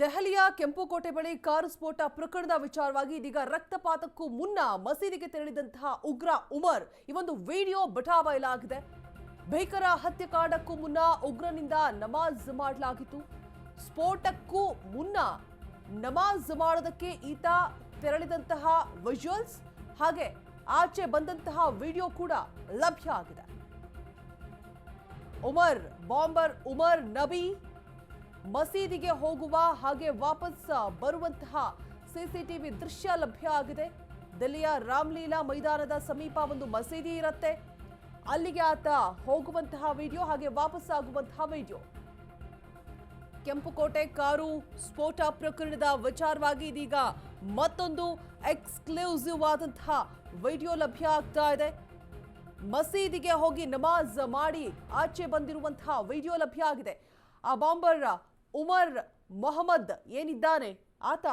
ದೆಹಲಿಯ ಕೆಂಪುಕೋಟೆ ಬಳಿ ಕಾರು ಸ್ಫೋಟ ಪ್ರಕರಣದ ವಿಚಾರವಾಗಿ ಇದೀಗ ರಕ್ತಪಾತಕ್ಕೂ ಮುನ್ನ ಮಸೀದಿಗೆ ತೆರಳಿದಂತಹ ಉಗ್ರ ಉಮರ್. ಈ ಒಂದು ವಿಡಿಯೋ ಬಟಾಬಯಲಾಗಿದೆ. ಭೀಕರ ಹತ್ಯೆಕಾಂಡಕ್ಕೂ ಮುನ್ನ ಉಗ್ರನಿಂದ ನಮಾಜ್ ಮಾಡಲಾಗಿತ್ತು. ಸ್ಫೋಟಕ್ಕೂ ಮುನ್ನ ನಮಾಜ್ ಮಾಡೋದಕ್ಕೆ ಈತ ತೆರಳಿದಂತಹ ವಿಜುವಲ್ಸ್ ಹಾಗೆ ಆಚೆ ಬಂದಂತಹ ವಿಡಿಯೋ ಕೂಡ ಲಭ್ಯ ಆಗಿದೆ. ಉಮರ್, ಬಾಂಬರ್ ಉಮರ್ ನಬಿ ಮಸೀದಿಗೆ ಹೋಗುವ ಹಾಗೆ ವಾಪಸ್ ಬರುವಂತಹ ಸಿಸಿಟಿವಿ ದೃಶ್ಯ ಲಭ್ಯ ಆಗಿದೆ. ದಿಲ್ಲಿಯ ರಾಮ್ಲೀಲಾ ಮೈದಾನದ ಸಮೀಪ ಒಂದು ಮಸೀದಿ ಇರುತ್ತೆ. ಅಲ್ಲಿಗೆ ಆತ ಹೋಗುವಂತಹ ವಿಡಿಯೋ ಹಾಗೆ ವಾಪಸ್ ಆಗುವಂತಹ ವಿಡಿಯೋ. ಕೆಂಪುಕೋಟೆ ಕಾರು ಸ್ಫೋಟ ಪ್ರಕರಣದ ವಿಚಾರವಾಗಿ ಇದೀಗ ಮತ್ತೊಂದು ಎಕ್ಸ್ಕ್ಲೂಸಿವ್ ಆದಂತಹ ವಿಡಿಯೋ ಲಭ್ಯ ಆಗ್ತಾ ಇದೆ. ಮಸೀದಿಗೆ ಹೋಗಿ ನಮಾಜ್ ಮಾಡಿ ಆಚೆ ಬಂದಿರುವಂತಹ ವಿಡಿಯೋ ಲಭ್ಯ ಆಗಿದೆ. ಆ ಬಾಂಬರ್ ಉಮರ್ ಮೊಹಮ್ಮದ್ ಏನಿದ್ದಾನೆ? ಆತ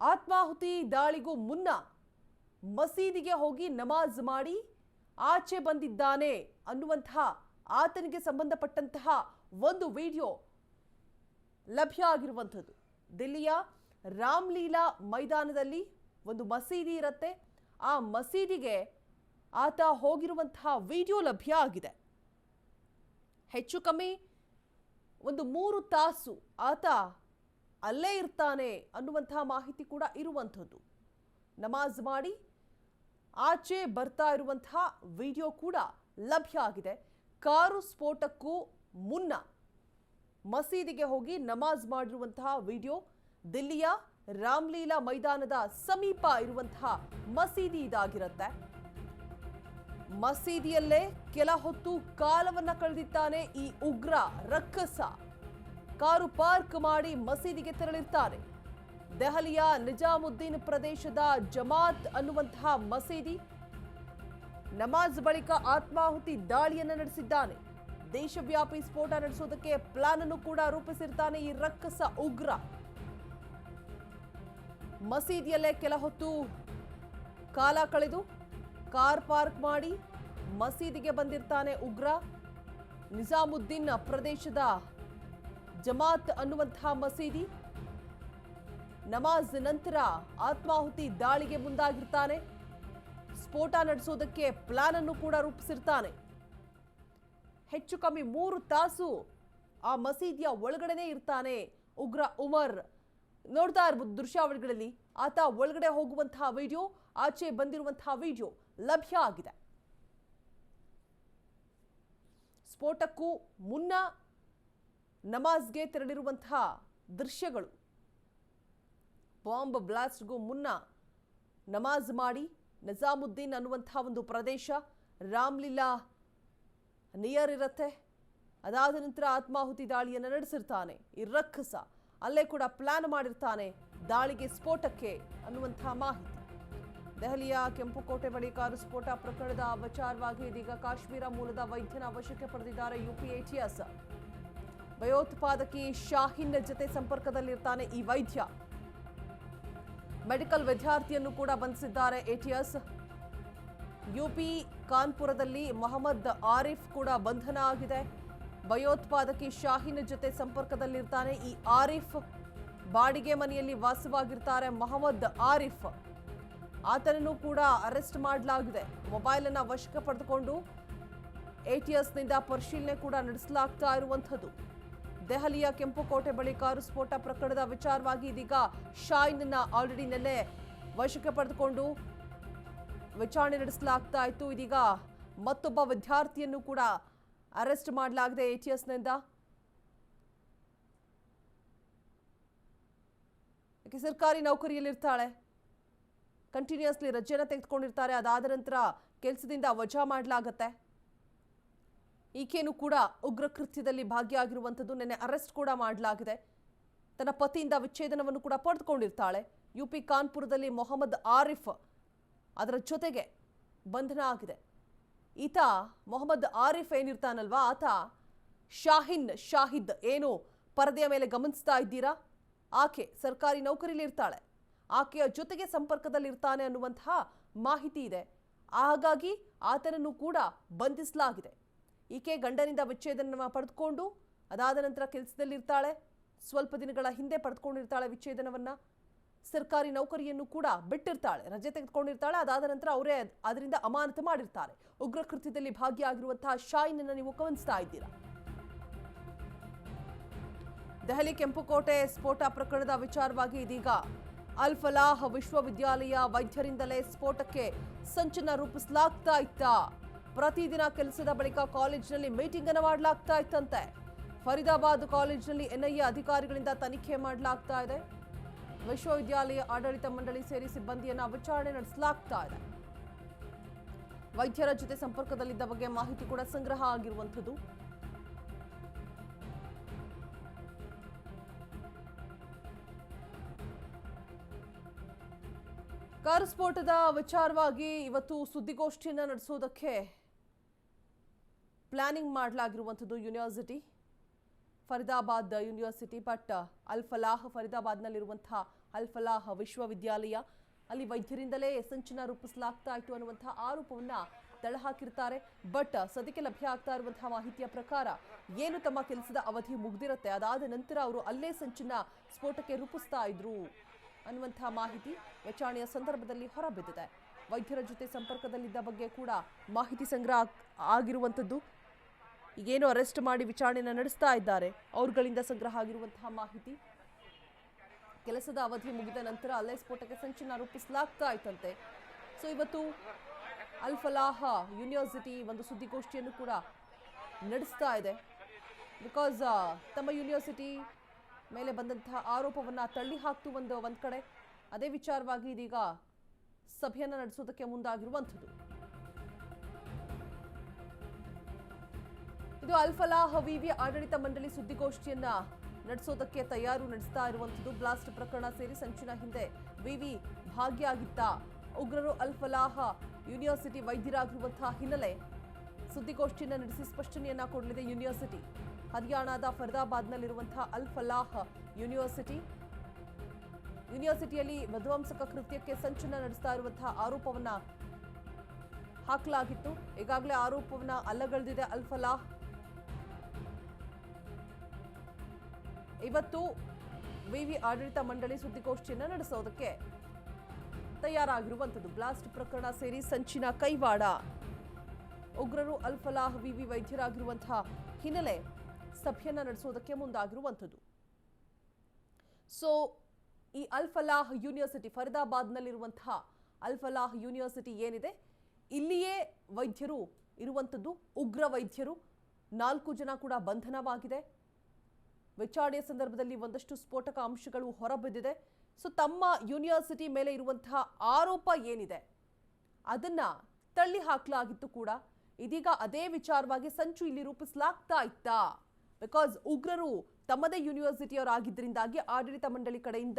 ಆತ್ಮಾಹುತಿ ದಾಳಿಗೂ ಮುನ್ನ ಮಸೀದಿಗೆ ಹೋಗಿ ನಮಾಜ್ ಮಾಡಿ ಆಚೆ ಬಂದಿದ್ದಾನೆ ಅನ್ನುವಂತಹ ಆತನಿಗೆ ಸಂಬಂಧಪಟ್ಟಂತಹ ಒಂದು ವಿಡಿಯೋ ಲಭ್ಯ ಆಗಿರುವಂಥದ್ದು. ದಿಲ್ಲಿಯ ರಾಮ್ಲೀಲಾ ಮೈದಾನದಲ್ಲಿ ಒಂದು ಮಸೀದಿ ಇರುತ್ತೆ. ಆ ಮಸೀದಿಗೆ ಆತ ಹೋಗಿರುವಂತಹ ವಿಡಿಯೋ ಲಭ್ಯ ಆಗಿದೆ. ಹೆಚ್ಚು ಕಮ್ಮಿ ಒಂದು ಮೂರು ತಾಸು ಆತ ಅಲ್ಲೇ ಇರ್ತಾನೆ ಅನ್ನುವಂತಹ ಮಾಹಿತಿ ಕೂಡ ಇರುವಂಥದ್ದು. ನಮಾಜ್ ಮಾಡಿ ಆಚೆ ಬರ್ತಾ ಇರುವಂತಹ ವಿಡಿಯೋ ಕೂಡ ಲಭ್ಯ ಆಗಿದೆ. ಕಾರು ಸ್ಫೋಟಕ್ಕೂ ಮುನ್ನ ಮಸೀದಿಗೆ ಹೋಗಿ ನಮಾಜ್ ಮಾಡಿರುವಂತಹ ವಿಡಿಯೋ, ದಿಲ್ಲಿಯ ರಾಮ್ಲೀಲಾ ಮೈದಾನದ ಸಮೀಪ ಇರುವಂತಹ ಮಸೀದಿ ಇದಾಗಿರುತ್ತೆ. ಮಸೀದಿಯಲ್ಲೇ ಕೆಲ ಹೊತ್ತು ಕಾಲವನ್ನ ಕಳೆದಿದ್ದಾನೆ ಈ ಉಗ್ರ ರಕ್ಕಸ. ಕಾರು ಪಾರ್ಕ್ ಮಾಡಿ ಮಸೀದಿಗೆ ತೆರಳಿರ್ತಾರೆ. ದೆಹಲಿಯ ನಿಜಾಮುದ್ದೀನ್ ಪ್ರದೇಶದ ಜಮಾತ್ ಅನ್ನುವಂತಹ ಮಸೀದಿ ನಮಾಜ್ ಬಳಿಕ ಆತ್ಮಾಹುತಿ ದಾಳಿಯನ್ನು ನಡೆಸಿದ್ದಾನೆ. ದೇಶವ್ಯಾಪಿ ಸ್ಫೋಟ ನಡೆಸೋದಕ್ಕೆ ಪ್ಲಾನ್ ಅನ್ನು ಕೂಡ ರೂಪಿಸಿರ್ತಾನೆ ಈ ರಕ್ಕಸ ಉಗ್ರ. ಮಸೀದಿಯಲ್ಲೇ ಕೆಲ ಹೊತ್ತು ಕಾಲ ಕಳೆದು ಕಾರ್ ಪಾರ್ಕ್ ಮಾಡಿ ಮಸೀದಿಗೆ ಬಂದಿರ್ತಾನೆ ಉಗ್ರ. ನಿಜಾಮುದ್ದೀನ್ ಪ್ರದೇಶದ ಜಮಾತ್ ಅನ್ನುವಂತಹ ಮಸೀದಿ. ನಮಾಜ್ ನಂತರ ಆತ್ಮಾಹುತಿ ದಾಳಿಗೆ ಮುಂದಾಗಿರ್ತಾನೆ. ಸ್ಫೋಟ ನಡೆಸೋದಕ್ಕೆ ಪ್ಲಾನ್ ಅನ್ನು ಕೂಡ ರೂಪಿಸಿರ್ತಾನೆ. ಹೆಚ್ಚು ಕಮ್ಮಿ ಮೂರು ತಾಸು ಆ ಮಸೀದಿಯ ಒಳಗಡೆನೆ ಇರ್ತಾನೆ ಉಗ್ರ ಉಮರ್. ನೋಡ್ತಾ ಇರ್ಬೋದು ದೃಶ್ಯಾವಳಿಗಳಲ್ಲಿ ಆತ ಒಳಗಡೆ ಹೋಗುವಂತಹ ವಿಡಿಯೋ, ಆಚೆ ಬಂದಿರುವಂತಹ ವಿಡಿಯೋ ಲಭ್ಯ ಆಗಿದೆ. ಸ್ಫೋಟಕ್ಕೂ ಮುನ್ನ ನಮಾಜ್ಗೆ ತೆರಳಿರುವಂತಹ ದೃಶ್ಯಗಳು. ಬಾಂಬ್ ಬ್ಲಾಸ್ಟ್ಗೂ ಮುನ್ನ ನಮಾಜ್ ಮಾಡಿ ನಿಜಾಮುದ್ದೀನ್ ಅನ್ನುವಂತಹ ಒಂದು ಪ್ರದೇಶ ರಾಮ್ಲೀಲಾ ನಿಯರ್ ಇರುತ್ತೆ. ಅದಾದ ನಂತರ ಆತ್ಮಾಹುತಿ ದಾಳಿಯನ್ನು ನಡೆಸಿರ್ತಾನೆ. ಈ ಅಲ್ಲೇ ಕೂಡ ಪ್ಲಾನ್ ಮಾಡಿರ್ತಾನೆ ದಾಳಿಗೆ ಸ್ಫೋಟಕ್ಕೆ ಅನ್ನುವಂತಹ ಮಾಹಿತಿ. ದೆಹಲಿಯ ಕೆಂಪುಕೋಟೆ ಬಳಿ ಕಾರು ಸ್ಫೋಟ ಪ್ರಕರಣದ ವಿಚಾರವಾಗಿ ಇದೀಗ ಕಾಶ್ಮೀರ ಮೂಲದ ವೈದ್ಯನ ವಶಕ್ಕೆ ಪಡೆದಿದ್ದಾರೆ ಯುಪಿ ಎಟಿಎಸ್ ಭಯೋತ್ಪಾದಕಿ ಶಾಹಿನ್ ಜೊತೆ ಸಂಪರ್ಕದಲ್ಲಿರ್ತಾನೆ ಈ ವೈದ್ಯ. ಮೆಡಿಕಲ್ ವಿದ್ಯಾರ್ಥಿಯನ್ನು ಕೂಡ ಬಂಧಿಸಿದ್ದಾರೆ ಎಟಿಎಸ್. ಯುಪಿ ಕಾನ್ಪುರದಲ್ಲಿ ಮೊಹಮ್ಮದ್ ಆರಿಫ್ ಕೂಡ ಬಂಧನ ಆಗಿದೆ. ಭಯೋತ್ಪಾದಕಿ ಶಾಹಿನ್ ಜೊತೆ ಸಂಪರ್ಕದಲ್ಲಿರ್ತಾನೆ ಈ ಆರಿಫ್. ಬಾಡಿಗೆ ಮನೆಯಲ್ಲಿ ವಾಸವಾಗಿರ್ತಾರೆ ಮೊಹಮ್ಮದ್ ಆರಿಫ್. ಆತನನ್ನು ಕೂಡ ಅರೆಸ್ಟ್ ಮಾಡಲಾಗಿದೆ. ಮೊಬೈಲ್ ಅನ್ನು ವಶಕ್ಕೆ ಪಡೆದುಕೊಂಡು ಎಟಿಎಸ್ನಿಂದ ಪರಿಶೀಲನೆ ಕೂಡ ನಡೆಸಲಾಗ್ತಾ ಇರುವಂಥದ್ದು. ದೆಹಲಿಯ ಕೆಂಪುಕೋಟೆ ಬಳಿ ಕಾರು ಸ್ಫೋಟ ಪ್ರಕರಣದ ವಿಚಾರವಾಗಿ ಇದೀಗ ಶಾಯಿನ್ನ ಆಲ್ರೆಡಿ ನೆನ್ನೆ ವಶಕ್ಕೆ ಪಡೆದುಕೊಂಡು ವಿಚಾರಣೆ ನಡೆಸಲಾಗ್ತಾ ಇತ್ತು. ಇದೀಗ ಮತ್ತೊಬ್ಬ ವಿದ್ಯಾರ್ಥಿಯನ್ನು ಕೂಡ ಅರೆಸ್ಟ್ ಮಾಡಲಾಗಿದೆ ಎಟಿಎಸ್ನಿಂದ. ಎಸ್ನಿಂದ ಸರ್ಕಾರಿ ನೌಕರಿಯಲ್ಲಿರ್ತಾಳೆ. ಕಂಟಿನ್ಯೂಸ್ಲಿ ರಜೆನ ತೆಗೆದುಕೊಂಡಿರ್ತಾರೆ. ಅದಾದ ನಂತರ ಕೆಲಸದಿಂದ ವಜಾ ಮಾಡಲಾಗತ್ತೆ. ಈಕೆಯನ್ನು ಕೂಡ ಉಗ್ರ ಕೃತ್ಯದಲ್ಲಿ ಭಾಗಿಯಾಗಿರುವಂಥದ್ದು ನಿನ್ನೆ ಅರೆಸ್ಟ್ ಕೂಡ ಮಾಡಲಾಗಿದೆ. ತನ್ನ ಪತಿಯಿಂದ ವಿಚ್ಛೇದನವನ್ನು ಕೂಡ ಪಡೆದುಕೊಂಡಿರ್ತಾಳೆ. ಯುಪಿ ಕಾನ್ಪುರದಲ್ಲಿ ಮೊಹಮ್ಮದ್ ಆರಿಫ್ ಅದರ ಜೊತೆಗೆ ಬಂಧನ ಆಗಿದೆ. ಈತ ಮೊಹಮ್ಮದ್ ಆರಿಫ್ ಏನಿರ್ತಾನಲ್ವಾ? ಆತ ಶಾಹಿನ್ ಶಾಹಿದ್ ಏನು ಪರದೆಯ ಮೇಲೆ ಗಮನಿಸ್ತಾ ಇದ್ದೀರಾ? ಆಕೆ ಸರ್ಕಾರಿ ನೌಕರಿಲಿ ಇರ್ತಾಳೆ ಆಕೆಯ ಜೊತೆಗೆ ಸಂಪರ್ಕದಲ್ಲಿರ್ತಾನೆ ಅನ್ನುವಂತಹ ಮಾಹಿತಿ ಇದೆ. ಹಾಗಾಗಿ ಆತನನ್ನು ಕೂಡ ಬಂಧಿಸಲಾಗಿದೆ. ಈಕೆ ಗಂಡನಿಂದ ವಿಚ್ಛೇದನ ಪಡೆದುಕೊಂಡು, ಅದಾದ ನಂತರ ಕೆಲಸದಲ್ಲಿರ್ತಾಳೆ. ಸ್ವಲ್ಪ ದಿನಗಳ ಹಿಂದೆ ಪಡೆದುಕೊಂಡಿರ್ತಾಳೆ ವಿಚ್ಛೇದನವನ್ನು. ಸರ್ಕಾರಿ ನೌಕರಿಯನ್ನು ಕೂಡ ಬಿಟ್ಟಿರ್ತಾಳೆ, ರಜೆ ತೆಗೆದುಕೊಂಡಿರ್ತಾಳೆ. ಅದಾದ ನಂತರ ಅವರೇ ಅದರಿಂದ ಅಮಾನತು ಮಾಡಿರ್ತಾರೆ. ಉಗ್ರ ಕೃತ್ಯದಲ್ಲಿ ಭಾಗಿಯಾಗಿರುವಂತಹ ಶಾಯಿನನ್ನು ನೀವು ಗಮನಿಸ್ತಾ ಇದ್ದೀರಾ? ದೆಹಲಿ ಕೆಂಪುಕೋಟೆ ಸ್ಫೋಟ ಪ್ರಕರಣದ ವಿಚಾರವಾಗಿ ಇದೀಗ ಅಲ್ ಫಲಾಹ್ ವಿಶ್ವವಿದ್ಯಾಲಯ ವೈದ್ಯರಿಂದಲೇ ಸ್ಫೋಟಕ್ಕೆ ಸಂಚನ ರೂಪಿಸಲಾಗ್ತಾ ಇತ್ತ? ಪ್ರತಿದಿನ ಕೆಲಸದ ಬಳಿಕ ಕಾಲೇಜಿನಲ್ಲಿ ಮೀಟಿಂಗ್ ಅನ್ನು ಮಾಡಲಾಗ್ತಾ ಇತ್ತಂತೆ. ಫರೀದಾಬಾದ್ ಕಾಲೇಜಿನಲ್ಲಿ ಎನ್ಐಎ ಅಧಿಕಾರಿಗಳಿಂದ ತನಿಖೆ ಮಾಡಲಾಗ್ತಾ ಇದೆ. ವಿಶ್ವವಿದ್ಯಾಲಯ ಆಡಳಿತ ಮಂಡಳಿ ಸೇರಿ ಸಿಬ್ಬಂದಿಯನ್ನ ವಿಚಾರಣೆ ನಡೆಸಲಾಗ್ತಾ ಇದೆ. ವೈದ್ಯರ ಜೊತೆ ಸಂಪರ್ಕದಲ್ಲಿದ್ದ ಬಗ್ಗೆ ಮಾಹಿತಿ ಕೂಡ ಸಂಗ್ರಹ ಆಗಿರುವಂಥದ್ದು. ಕಾರ್ ಸ್ಫೋಟದ ವಿಚಾರವಾಗಿ ಇವತ್ತು ಸುದ್ದಿಗೋಷ್ಠಿಯನ್ನು ನಡೆಸೋದಕ್ಕೆ planning ಮಾಡಲಾಗಿರುವಂಥದ್ದು university. Faridabad university, but Al Falah ಫರಿದಾಬಾದ್ನಲ್ಲಿರುವಂಥ ಅಲ್ ಫಲಾಹ್ ವಿಶ್ವವಿದ್ಯಾಲಯ, ಅಲ್ಲಿ ವೈದ್ಯರಿಂದಲೇ ಸಂಚನ ರೂಪಿಸಲಾಗ್ತಾ ಇತ್ತು ಅನ್ನುವಂಥ ಆರೋಪವನ್ನು ತಳ್ಳಹಾಕಿರ್ತಾರೆ ಬಟ್ ಸದ್ಯಕ್ಕೆ ಲಭ್ಯ ಆಗ್ತಾ ಇರುವಂತಹ ಮಾಹಿತಿಯ ಪ್ರಕಾರ ಏನು ತಮ್ಮ ಕೆಲಸದ ಅವಧಿ ಮುಗ್ದಿರುತ್ತೆ, ಅದಾದ ನಂತರ ಅವರು ಅಲ್ಲೇ ಸಂಚಿನ ಸ್ಫೋಟಕ್ಕೆ ರೂಪಿಸ್ತಾ ಇದ್ರು ಅನ್ನುವಂತಹ ಮಾಹಿತಿ ವಿಚಾರಣೆಯ ಸಂದರ್ಭದಲ್ಲಿ ಹೊರಬಿದ್ದಿದೆ. ವೈದ್ಯರ ಜೊತೆ ಸಂಪರ್ಕದಲ್ಲಿದ್ದ ಬಗ್ಗೆ ಕೂಡ ಮಾಹಿತಿ ಸಂಗ್ರಹ ಆಗ್- ಆಗಿರುವಂಥದ್ದು ಈಗೇನು ಅರೆಸ್ಟ್ ಮಾಡಿ ವಿಚಾರಣೆಯನ್ನು ನಡೆಸ್ತಾ ಇದ್ದಾರೆ. ಅವ್ರುಗಳಿಂದ ಸಂಗ್ರಹ ಆಗಿರುವಂತಹ ಮಾಹಿತಿ. ಕೆಲಸದ ಅವಧಿ ಮುಗಿದ ನಂತರ ಅಲ್ಲೇ ಸ್ಫೋಟಕ್ಕೆ ಸಂಚನ ರೂಪಿಸಲಾಗ್ತಾ ಇತ್ತಂತೆ ಸೊ, ಇವತ್ತು ಅಲ್ ಫಲಾಹ ಯೂನಿವರ್ಸಿಟಿ ಒಂದು ಸುದ್ದಿಗೋಷ್ಠಿಯನ್ನು ಕೂಡ ನಡೆಸ್ತಾ ಇದೆ. ಬಿಕಾಸ್ ತಮ್ಮ ಯೂನಿವರ್ಸಿಟಿ ಮೇಲೆ ಬಂದಂತಹ ಆರೋಪವನ್ನ ತಳ್ಳಿ ಹಾಕ್ತು ಒಂದು ಒಂದು ಕಡೆ. ಅದೇ ವಿಚಾರವಾಗಿ ಇದೀಗ ಸಭೆಯನ್ನ ನಡೆಸೋದಕ್ಕೆ ಮುಂದಾಗಿರುವಂಥದ್ದು. ಇದು ಅಲ್ಫಲಾ ಹವೀವಿ ಆಡಳಿತ ಮಂಡಳಿ ಸುದ್ದಿಗೋಷ್ಠಿಯನ್ನ ನಡೆಸೋದಕ್ಕೆ ತಯಾರು ನಡೆಸ್ತಾ ಇರುವಂಥದ್ದು. ಬ್ಲಾಸ್ಟ್ ಪ್ರಕರಣ ಸೇರಿ ಸಂಚಿನ ಹಿಂದೆ ವಿವಿ ಭಾಗಿಯಾಗಿದ್ದ ಉಗ್ರರು ಅಲ್ಫಲಾಹ ಯೂನಿವರ್ಸಿಟಿ ವೈದ್ಯರಾಗಿರುವಂತಹ ಹಿನ್ನೆಲೆ ಸುದ್ದಿಗೋಷ್ಠಿಯನ್ನು ನಡೆಸಿ ಸ್ಪಷ್ಟನೆಯನ್ನ ಕೊಡಲಿದೆ ಯೂನಿವರ್ಸಿಟಿ. ಹರಿಯಾಣದ ಫರೀದಾಬಾದ್ನಲ್ಲಿರುವಂತಹ ಅಲ್ ಫಲಾಹ್ ಯೂನಿವರ್ಸಿಟಿ. ಯೂನಿವರ್ಸಿಟಿಯಲ್ಲಿ ವಿಧ್ವಂಸಕ ಕೃತ್ಯಕ್ಕೆ ಸಂಚನ ನಡೆಸ್ತಾ ಇರುವಂತಹ ಆರೋಪವನ್ನ ಹಾಕಲಾಗಿತ್ತು. ಈಗಾಗಲೇ ಆರೋಪವನ್ನ ಅಲ್ಲಗಳೆದಿದೆ ಅಲ್ ಫಲಾಹ್ ಇವತ್ತು ವಿವಿ ಆಡಳಿತ ಮಂಡಳಿ ಸುದ್ದಿಗೋಷ್ಠಿಯನ್ನು ನಡೆಸೋದಕ್ಕೆ ತಯಾರಾಗಿರುವಂಥದ್ದು. ಬ್ಲಾಸ್ಟ್ ಪ್ರಕರಣ ಸೇರಿ ಸಂಚಿನ ಕೈವಾಡ. ಉಗ್ರರು ಅಲ್ಫಲಾಹ್ ವಿವಿ ವೈದ್ಯರಾಗಿರುವಂತಹ ಹಿನ್ನೆಲೆ ಸಭೆಯನ್ನು ನಡೆಸೋದಕ್ಕೆ ಮುಂದಾಗಿರುವಂಥದ್ದು. ಸೊ ಈ ಅಲ್ಫಲಾಹ್ ಯೂನಿವರ್ಸಿಟಿ ಫರೀದಾಬಾದ್ನಲ್ಲಿರುವಂತಹ ಅಲ್ಫಲಾಹ್ ಯೂನಿವರ್ಸಿಟಿ ಏನಿದೆ, ಇಲ್ಲಿಯೇ ವೈದ್ಯರು ಇರುವಂಥದ್ದು, ಉಗ್ರ ವೈದ್ಯರು ನಾಲ್ಕು ಜನ ಕೂಡ ಬಂಧನವಾಗಿದೆ. ವಿಚಾರಣೆಯ ಸಂದರ್ಭದಲ್ಲಿ ಒಂದಷ್ಟು ಸ್ಫೋಟಕ ಅಂಶಗಳು ಹೊರಬಿದ್ದಿದೆ. ಸೊ, ತಮ್ಮ ಯೂನಿವರ್ಸಿಟಿ ಮೇಲೆ ಇರುವಂತಹ ಆರೋಪ ಏನಿದೆ? ಅದನ್ನ ತಳ್ಳಿ ಹಾಕಲಾಗಿತ್ತು ಕೂಡ. ಇದೀಗ ಅದೇ ವಿಚಾರವಾಗಿ ಸಂಚು ಇಲ್ಲಿ ರೂಪಿಸಲಾಗ್ತಾ ಇತ್ತಾ? ಬಿಕಾಸ್ ಉಗ್ರರು ತಮ್ಮದೇ ಯೂನಿವರ್ಸಿಟಿಯವರಾಗಿದ್ದರಿಂದಾಗಿ ಆಡಳಿತ ಮಂಡಳಿ ಕಡೆಯಿಂದ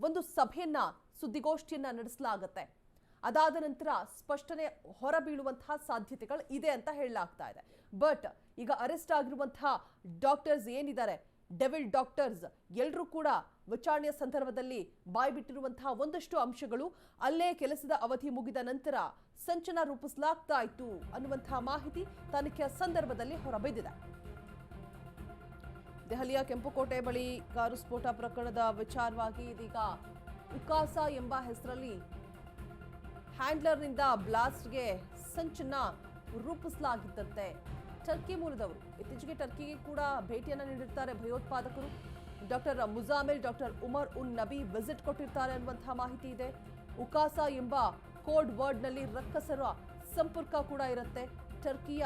ಒಂದು ಸಭೆಯನ್ನ, ಸುದ್ದಿಗೋಷ್ಠಿಯನ್ನ ನಡೆಸಲಾಗತ್ತೆ. ಅದಾದ ನಂತರ ಸ್ಪಷ್ಟನೆ ಹೊರಬೀಳುವಂತಹ ಸಾಧ್ಯತೆಗಳು ಇದೆ ಅಂತ ಹೇಳಲಾಗ್ತಾ ಇದೆ. ಬಟ್ ಈಗ ಅರೆಸ್ಟ್ ಆಗಿರುವಂತಹ ಡಾಕ್ಟರ್ಸ್ ಏನಿದ್ದಾರೆ? ಡೆವಿಲ್ ಡಾಕ್ಟರ್ಸ್ ಎಲ್ಲರೂ ಕೂಡ ವಿಚಾರಣೆಯ ಸಂದರ್ಭದಲ್ಲಿ ಬಾಯ್ಬಿಟ್ಟಿರುವಂತಹ ಒಂದಷ್ಟು ಅಂಶಗಳು ಅಲ್ಲೇ ಕೆಲಸದ ಅವಧಿ ಮುಗಿದ ನಂತರ ಸಂಚನ ರೂಪಿಸಲಾಗ್ತಾ ಇತ್ತು ಅನ್ನುವಂತಹ ಮಾಹಿತಿ ತನಿಖೆಯ ಸಂದರ್ಭದಲ್ಲಿ ಹೊರಬಿದ್ದಿದೆ. ದೆಹಲಿಯ ಕೆಂಪುಕೋಟೆ ಬಳಿ ಕಾರು ಸ್ಫೋಟ ಪ್ರಕರಣದ ವಿಚಾರವಾಗಿ ಇದೀಗ ಉಕಾಸ ಎಂಬ ಹೆಸರಲ್ಲಿ ಹ್ಯಾಂಡ್ಲರ್ನಿಂದ ಬ್ಲಾಸ್ಟ್ಗೆ ಸಂಚನ ರೂಪಿಸಲಾಗಿದ್ದಂತೆ. ಟರ್ಕಿ ಮೂಲದವರು. ಇತ್ತೀಚೆಗೆ ಟರ್ಕಿಗೆ ಕೂಡ ಭೇಟಿಯನ್ನು ನೀಡಿರ್ತಾರೆ ಭಯೋತ್ಪಾದಕರು. Doctor Muzammil, doctor Umar un Nabi visit ಕೊಟ್ಟಿರ್ತಾರೆ ಅನ್ನುವಂತಹ ಮಾಹಿತಿ ಇದೆ. ಉಕಾಸ ಎಂಬ ಕೋಡ್ ವರ್ಡ್ನಲ್ಲಿ ರಕ್ಕಸರ ಸಂಪರ್ಕ ಕೂಡ ಇರುತ್ತೆ. ಟರ್ಕಿಯ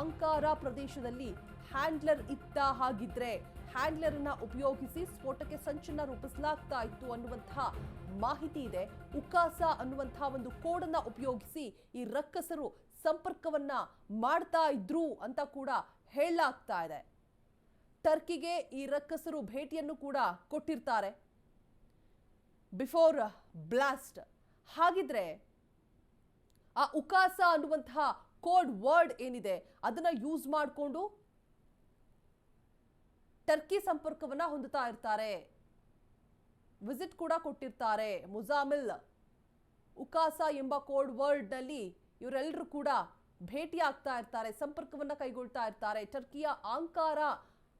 ಆಂಕಾರ ಪ್ರದೇಶದಲ್ಲಿ ಹ್ಯಾಂಡ್ಲರ್ ಇತ್ತ ಹಾಗಿದ್ರೆ ಹ್ಯಾಂಡ್ಲರ್ ಅನ್ನ ಉಪಯೋಗಿಸಿ ಸ್ಫೋಟಕ್ಕೆ ಸಂಚನ್ನ ರೂಪಿಸಲಾಗ್ತಾ ಇತ್ತು ಅನ್ನುವಂತಹ ಮಾಹಿತಿ ಇದೆ. ಉಕಾಸ ಅನ್ನುವಂತಹ ಒಂದು ಕೋಡನ್ನ ಉಪಯೋಗಿಸಿ ಈ ರಕ್ಕಸರು ಸಂಪರ್ಕವನ್ನ ಮಾಡ್ತಾ ಇದ್ರು ಅಂತ ಕೂಡ ಹೇಳಲಾಗ್ತಾ ಇದೆ. ಟರ್ಕಿಗೆ ಈ ರಕ್ಕಸರು ಭೇಟಿಯನ್ನು ಕೂಡ ಕೊಟ್ಟಿರ್ತಾರೆ. Before blast. ಹಾಗಿದ್ರೆ ಆ ಉಕಾಸ ಅನ್ನುವಂತಹ ಕೋಡ್ ವರ್ಡ್ ಏನಿದೆ, ಅದನ್ನ ಯೂಸ್ ಮಾಡಿಕೊಂಡು ಟರ್ಕಿ ಸಂಪರ್ಕವನ್ನ ಹೊಂದುತ್ತಾ ಇರ್ತಾರೆ. ವಿಸಿಟ್ ಕೂಡ ಕೊಟ್ಟಿರ್ತಾರೆ. ಮುಜಾಮಿಲ್, ಉಕಾಸ ಎಂಬ ಕೋಡ್ ವರ್ಡ್ನಲ್ಲಿ ಇವರೆಲ್ಲರೂ ಕೂಡ ಭೇಟಿ ಆಗ್ತಾ ಇರ್ತಾರೆ, ಸಂಪರ್ಕವನ್ನ ಕೈಗೊಳ್ತಾ ಇರ್ತಾರೆ. ಟರ್ಕಿಯ ಆಂಕಾರ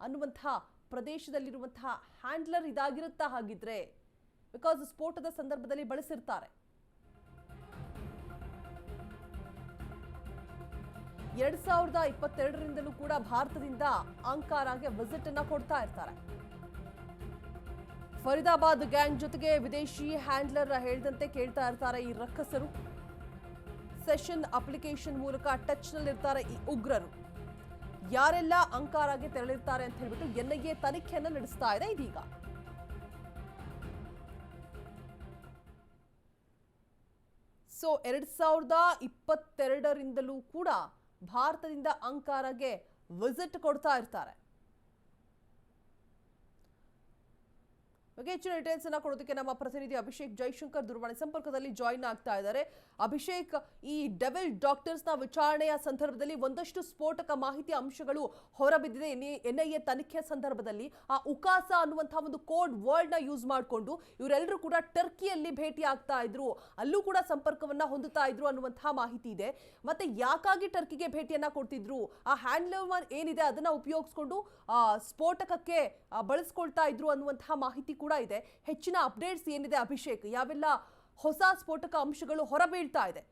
ಅನ್ನುವಂತಹ ಪ್ರದೇಶದಲ್ಲಿರುವಂತಹ ಹ್ಯಾಂಡ್ಲರ್ ಇದಾಗಿರುತ್ತಾ ಹಾಗಿದ್ರೆ ಬಿಕಾಸ್ ಸ್ಫೋಟದ ಸಂದರ್ಭದಲ್ಲಿ ಬಳಸಿರ್ತಾರೆ. ಎರಡ್ ಸಾವಿರದ ಇಪ್ಪತ್ತೆರಡರಿಂದಲೂ ಕೂಡ ಭಾರತದಿಂದ ಅಂಕಾರಾಗೆ ವಿಸಿಟ್ ಅನ್ನ ಕೊಡ್ತಾ ಇರ್ತಾರೆ. ಫರೀದಾಬಾದ್ ಗ್ಯಾಂಗ್ ಜೊತೆಗೆ ವಿದೇಶಿ ಹ್ಯಾಂಡ್ಲರ್ ಹೇಳಿದಂತೆ ಕೇಳ್ತಾ ಇರ್ತಾರೆ ಈ ರಕ್ಕಸರು. ಸೆಷನ್ ಅಪ್ಲಿಕೇಶನ್ ಮೂಲಕ ಟಚ್ ನಲ್ಲಿರ್ತಾರೆ ಈ ಉಗ್ರರು. ಯಾರೆಲ್ಲ ಅಂಕಾರಾಗೆ ತೆರಳಿರ್ತಾರೆ ಅಂತ ಹೇಳ್ಬಿಟ್ಟು ಎನ್ಐಎ ತನಿಖೆಯನ್ನು ನಡೆಸ್ತಾ ಇದೆ ಇದೀಗ. ಸೊ, ಎರಡ್ ಸಾವಿರದ ಇಪ್ಪತ್ತೆರಡರಿಂದಲೂ ಕೂಡ ಭಾರತದಿಂದ ಅಂಕಾರಗೆ ವಿಸಿಟ್ ಕೊಡ್ತಾ ಇರ್ತಾರೆ. ಬಗ್ಗೆ ಹೆಚ್ಚಿನ ಡೀಟೇಲ್ಸ್ ಅನ್ನ ಕೊಡೋದಕ್ಕೆ ನಮ್ಮ ಪ್ರತಿನಿಧಿ ಅಭಿಷೇಕ್ ಜೈಶಂಕರ್ ದೂರವಾಣಿ ಸಂಪರ್ಕದಲ್ಲಿ ಜಾಯಿನ್ ಆಗ್ತಾ ಇದ್ದಾರೆ. ಅಭಿಷೇಕ್, ಈ ಡೆವಿಲ್ ಡಾಕ್ಟರ್ಸ್ನ ವಿಚಾರಣೆಯ ಸಂದರ್ಭದಲ್ಲಿ ಒಂದಷ್ಟು ಸ್ಫೋಟಕ ಮಾಹಿತಿ ಅಂಶಗಳು ಹೊರಬಿದ್ದಿದೆ. ಎನ್ಐಎ ತನಿಖೆ ಸಂದರ್ಭದಲ್ಲಿ ಆ ಉಕಾಸ ಅನ್ನುವಂತಹ ಒಂದು ಕೋಡ್ ವರ್ಡ್ನ ಯೂಸ್ ಮಾಡಿಕೊಂಡು ಇವರೆಲ್ಲರೂ ಕೂಡ ಟರ್ಕಿಯಲ್ಲಿ ಭೇಟಿ ಆಗ್ತಾ ಇದ್ರು. ಅಲ್ಲೂ ಕೂಡ ಸಂಪರ್ಕವನ್ನ ಹೊಂದುತ್ತಾ ಇದ್ರು ಅನ್ನುವಂತಹ ಮಾಹಿತಿ ಇದೆ. ಮತ್ತೆ ಯಾಕಾಗಿ ಟರ್ಕಿಗೆ ಭೇಟಿಯನ್ನ ಕೊಡ್ತಿದ್ರು? ಆ ಹ್ಯಾಂಡ್ ಏನಿದೆ? ಅದನ್ನ ಉಪಯೋಗಿಸ್ಕೊಂಡು ಸ್ಫೋಟಕಕ್ಕೆ ಬಳಸ್ಕೊಳ್ತಾ ಇದ್ರು ಅನ್ನುವಂತಹ ಮಾಹಿತಿ ಕೂಡ ಇದೆ. ಹೆಚ್ಚಿನ ಅಪ್ಡೇಟ್ಸ್ ಏನಿದೆ ಅಭಿಷೇಕ್? ಯಾವೆಲ್ಲ ಹೊಸ ಸ್ಫೋಟಕ ಅಂಶಗಳು ಹೊರಬೀಳ್ತಾ ಇದೆ?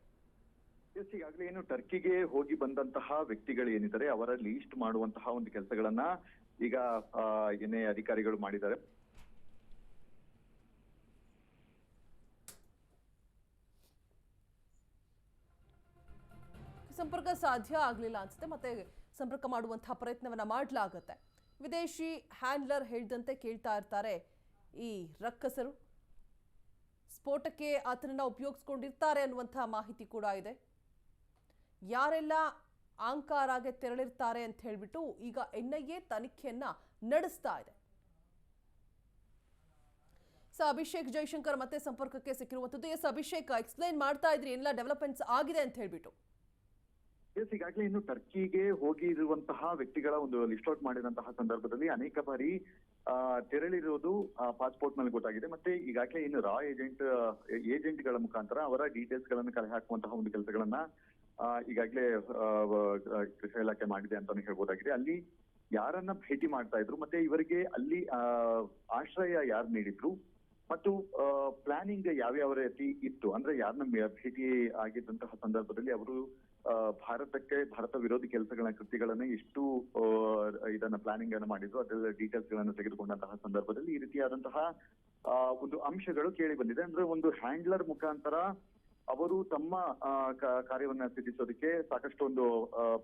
ಈಗಾಗಲೇ ಏನು ಟರ್ಕಿಗೆ ಹೋಗಿ ಬಂದಂತಹ ವ್ಯಕ್ತಿಗಳು ಏನಿದ್ದಾರೆ ಅವರ ಲೀಸ್ಟ್ ಮಾಡುವಂತಹ ಒಂದು ಕೆಲಸಗಳನ್ನ ಈಗ ಏನೇ ಅಧಿಕಾರಿಗಳು ಮಾಡಿದ್ದಾರೆ. ಸಂಪರ್ಕ ಸಾಧ್ಯ ಆಗಲಿಲ್ಲ ಅನ್ಸುತ್ತೆ ಮತ್ತೆ ಸಂಪರ್ಕ ಮಾಡುವಂತಹ ಪ್ರಯತ್ನವನ್ನ ಮಾಡಲಾಗುತ್ತೆ. ವಿದೇಶಿ ಹ್ಯಾಂಡ್ಲರ್ ಹೇಳಿದಂತೆ ಕೇಳ್ತಾ ಇರ್ತಾರೆ ಈ ರಕ್ಕಸರು ಸ್ಫೋಟಕ್ಕೆ ಆತನನ್ನು ಉಪಯೋಗಿಸ್ಕೊಂಡಿರ್ತಾರೆ ಅನ್ನುವಂತಹ ಮಾಹಿತಿ ಕೂಡ ಇದೆ. ಯಾರೆಲ್ಲ ಆಂಕಾರಾಗೆ ತೆರಳಿರ್ತಾರೆ ಅಂತ ಹೇಳ್ಬಿಟ್ಟು ಈಗ ಎನ್ ಐ ಎ ತನಿಖೆಯನ್ನ ನಡೆಸ್ತಾ ಇದೆ. ಸೊ ಅಭಿಷೇಕ್ ಜೈಶಂಕರ್ ಮತ್ತೆ ಸಂಪರ್ಕಕ್ಕೆ ಸಿಕ್ಕಿರುವಂಥದ್ದು ಎಸ್ ಅಭಿಷೇಕ್ ಎಕ್ಸ್ಪ್ಲೈನ್ ಮಾಡ್ತಾ ಇದ್ರಿ ಎಲ್ಲ ಡೆವಲಪ್ಮೆಂಟ್ಸ್ ಆಗಿದೆ ಅಂತ ಹೇಳ್ಬಿಟ್ಟು. ಎಸ್, ಈಗಾಗಲೇ ಇನ್ನು ಟರ್ಕಿಗೆ ಹೋಗಿರುವಂತಹ ವ್ಯಕ್ತಿಗಳ ಒಂದು ಲಿಸ್ಟ್ ಔಟ್ ಮಾಡಿದಂತಹ ಸಂದರ್ಭದಲ್ಲಿ ಅನೇಕ ಬಾರಿ ಆ, ತೆರಳಿರೋದು ಪಾಸ್ಪೋರ್ಟ್ನಲ್ಲಿ ಗೊತ್ತಾಗಿದೆ. ಮತ್ತೆ ಈಗಾಗಲೇ ಇನ್ನು ರಾ ಏಜೆಂಟ್ ಏಜೆಂಟ್ಗಳ ಮುಖಾಂತರ ಅವರ ಡೀಟೇಲ್ಸ್ಗಳನ್ನು ಕಲೆ ಹಾಕುವಂತಹ ಒಂದು ಕೆಲಸಗಳನ್ನ ಈಗಾಗಲೇ ಗೃಹ ಇಲಾಖೆ ಮಾಡಿದೆ ಅಂತಾನೆ ಹೇಳ್ಬೋದಾಗಿದೆ. ಅಲ್ಲಿ ಯಾರನ್ನ ಭೇಟಿ ಮಾಡ್ತಾ ಇದ್ರು ಮತ್ತೆ ಇವರಿಗೆ ಅಲ್ಲಿ ಆಶ್ರಯ ಯಾರು ನೀಡಿದ್ರು ಮತ್ತು ಪ್ಲಾನಿಂಗ್ ಯಾವ್ಯಾವ ರೀತಿ ಇತ್ತು ಅಂದ್ರೆ ಯಾರನ್ನ ಭೇಟಿ ಆಗಿದ್ದಂತಹ ಸಂದರ್ಭದಲ್ಲಿ ಅವರು ಭಾರತಕ್ಕೆ, ಭಾರತ ವಿರೋಧಿ ಕೆಲಸಗಳ ಕೃತ್ಯಗಳನ್ನ ಎಷ್ಟು ಇದನ್ನ ಪ್ಲಾನಿಂಗ್ ಅನ್ನು ಮಾಡಿದ್ರು ಅದೆಲ್ಲ ಡೀಟೇಲ್ಸ್ಗಳನ್ನು ತೆಗೆದುಕೊಂಡಂತಹ ಸಂದರ್ಭದಲ್ಲಿ ಈ ರೀತಿಯಾದಂತಹ ಒಂದು ಅಂಶಗಳು ಕೇಳಿ ಬಂದಿದೆ. ಅಂದ್ರೆ ಒಂದು ಹ್ಯಾಂಡ್ಲರ್ ಮುಖಾಂತರ ಅವರು ತಮ್ಮ ಕಾರ್ಯವನ್ನ ಸಿದ್ಧಿಸೋದಕ್ಕೆ ಸಾಕಷ್ಟು ಒಂದು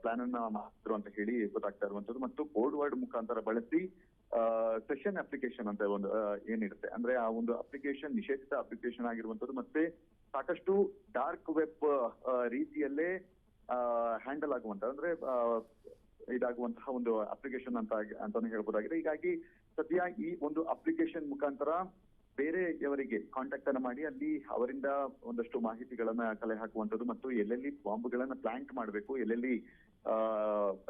ಪ್ಲಾನ್ ಅನ್ನ ಮಾಡಿದ್ರು ಅಂತ ಹೇಳಿ ಗೊತ್ತಾಗ್ತಾ ಇರುವಂತದ್ದು ಮತ್ತು ಕೋಡ್ ವರ್ಡ್ ಮುಖಾಂತರ ಬಳಸಿ ಸೆಷನ್ ಅಪ್ಲಿಕೇಶನ್ ಅಂತ ಒಂದು ಏನಿರುತ್ತೆ. ಅಂದ್ರೆ ಆ ಒಂದು ಅಪ್ಲಿಕೇಶನ್ ನಿಷೇಧಿತ ಅಪ್ಲಿಕೇಶನ್ ಆಗಿರುವಂತದ್ದು ಮತ್ತೆ ಸಾಕಷ್ಟು ಡಾರ್ಕ್ ವೆಬ್ ರೀತಿಯಲ್ಲೇ ಹ್ಯಾಂಡಲ್ ಆಗುವಂತ, ಅಂದ್ರೆ ಇದಾಗುವಂತಹ ಒಂದು ಅಪ್ಲಿಕೇಶನ್ ಅಂತ ಅಂತಾನೆ ಹೇಳ್ಬೋದಾಗಿದೆ. ಹೀಗಾಗಿ ಸದ್ಯ ಈ ಒಂದು ಅಪ್ಲಿಕೇಶನ್ ಮುಖಾಂತರ ಬೇರೆಯವರಿಗೆ ಕಾಂಟ್ಯಾಕ್ಟ್ ಅನ್ನು ಮಾಡಿ, ಅಲ್ಲಿ ಅವರಿಂದ ಒಂದಷ್ಟು ಮಾಹಿತಿಗಳನ್ನ ಕಲೆ ಹಾಕುವಂಥದ್ದು ಮತ್ತು ಎಲ್ಲೆಲ್ಲಿ ಬಾಂಬ್ಗಳನ್ನ ಪ್ಲಾಂಟ್ ಮಾಡಬೇಕು, ಎಲ್ಲೆಲ್ಲಿ, ಆ,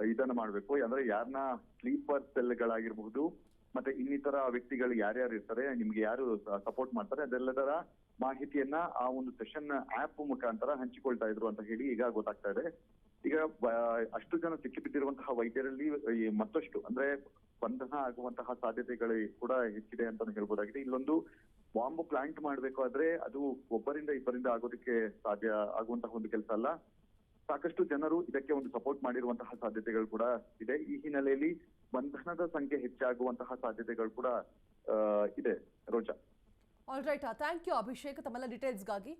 ಇದನ್ನ ಮಾಡಬೇಕು, ಅಂದ್ರೆ ಯಾರನ್ನ ಸ್ಲೀಪರ್ ಸೆಲ್ಗಳಾಗಿರ್ಬಹುದು ಮತ್ತೆ ಇನ್ನಿತರ ವ್ಯಕ್ತಿಗಳು ಯಾರ್ಯಾರು ಇರ್ತಾರೆ, ನಿಮ್ಗೆ ಯಾರು ಸಪೋರ್ಟ್ ಮಾಡ್ತಾರೆ, ಅದೆಲ್ಲದರ ಮಾಹಿತಿಯನ್ನ ಆ ಒಂದು ಸೆಷನ್ ಆಪ್ ಮುಖಾಂತರ ಹಂಚಿಕೊಳ್ತಾ ಇದ್ರು ಅಂತ ಹೇಳಿ ಈಗ ಗೊತ್ತಾಗ್ತಾ ಇದೆ. ಈಗ ಅಷ್ಟು ಜನ ಸಿಕ್ಕಿಬಿದ್ದಿರುವಂತಹ ವೈದ್ಯರಲ್ಲಿ ಮತ್ತಷ್ಟು, ಅಂದ್ರೆ ಬಂಧನ ಆಗುವಂತಹ ಸಾಧ್ಯತೆಗಳು ಕೂಡ ಹೆಚ್ಚಿದೆ ಅಂತ ಹೇಳ್ಬೋದಾಗಿದೆ. ಇಲ್ಲೊಂದು ಬಾಂಬ್ ಪ್ಲಾಂಟ್ ಮಾಡ್ಬೇಕಾದ್ರೆ ಅದು ಒಬ್ಬರಿಂದ ಇಬ್ಬರಿಂದ ಆಗೋದಕ್ಕೆ ಸಾಧ್ಯ ಆಗುವಂತಹ ಒಂದು ಕೆಲಸ ಅಲ್ಲ. ಸಾಕಷ್ಟು ಜನರು ಇದಕ್ಕೆ ಒಂದು ಸಪೋರ್ಟ್ ಮಾಡಿರುವಂತಹ ಸಾಧ್ಯತೆಗಳು ಕೂಡ ಇದೆ. ಈ ಹಿನ್ನೆಲೆಯಲ್ಲಿ ಬಂಧನದ ಸಂಖ್ಯೆ ಹೆಚ್ಚಾಗುವಂತಹ ಸಾಧ್ಯತೆಗಳು ಕೂಡ ಇದೆ. Roja. All right thank you Abhishek. ತಮ್ಮೆಲ್ಲ ಡೀಟೇಲ್ಸ್ಗಾಗಿ